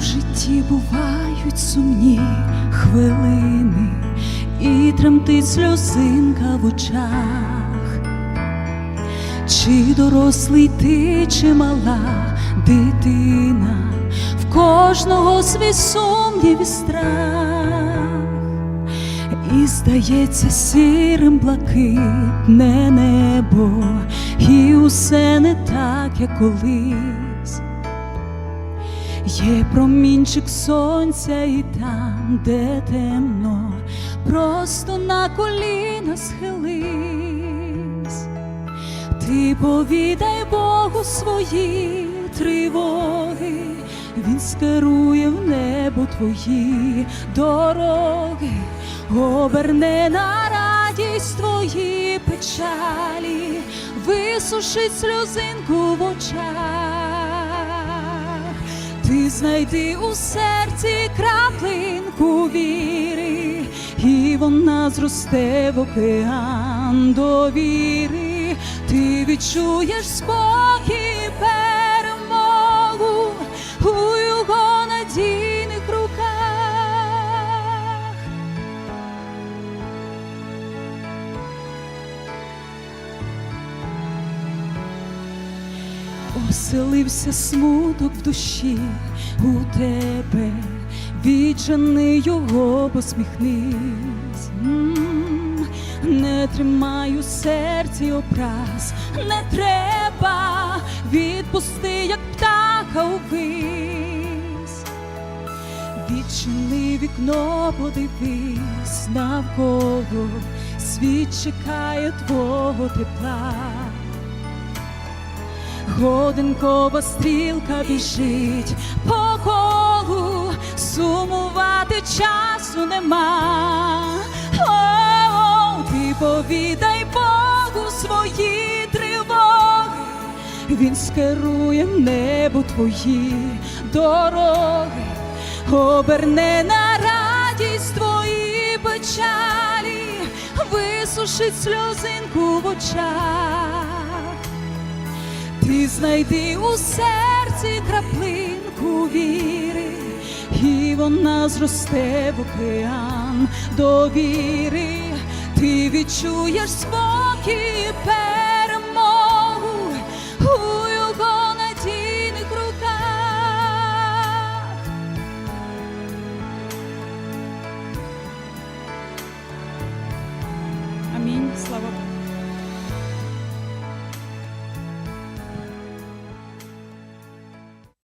житті бувають сумні хвилини, і тремтить сльозинка в очах, чи дорослий ти, чи мала дитина, в кожного свій сумнів і страх, і здається сірим блакитне небо, і усе не так, як колись. Є промінчик сонця і там, де темно, просто на коліна схились. Ти повідай Богу свої тривоги, Він скерує в небо твої дороги, оберне на радість твої печалі, висушить сльозинку в очах. Ти знайди у серці краплинку віри, і вона зросте в океан довіри. Ти відчуєш спокій, Оселився смуток в душі у тебе, відчини його, посміхнись. М, Не тримай у серці образ, не треба, відпусти, як птаха увись. Відчини вікно, подивись навколо, світ чекає твого тепла. Годинкова стрілка біжить по колу, сумувати часу нема. О, ти повідай Богу свої тривоги, він скерує небо твої дороги, оберне на радість твої печалі, висушить сльозинку в очах. Ти знайди у серці краплинку віри, і вона зросте в океан довіри. Ти відчуєш спокій, перемогу у його надійних руках. Амінь. Слава Богу.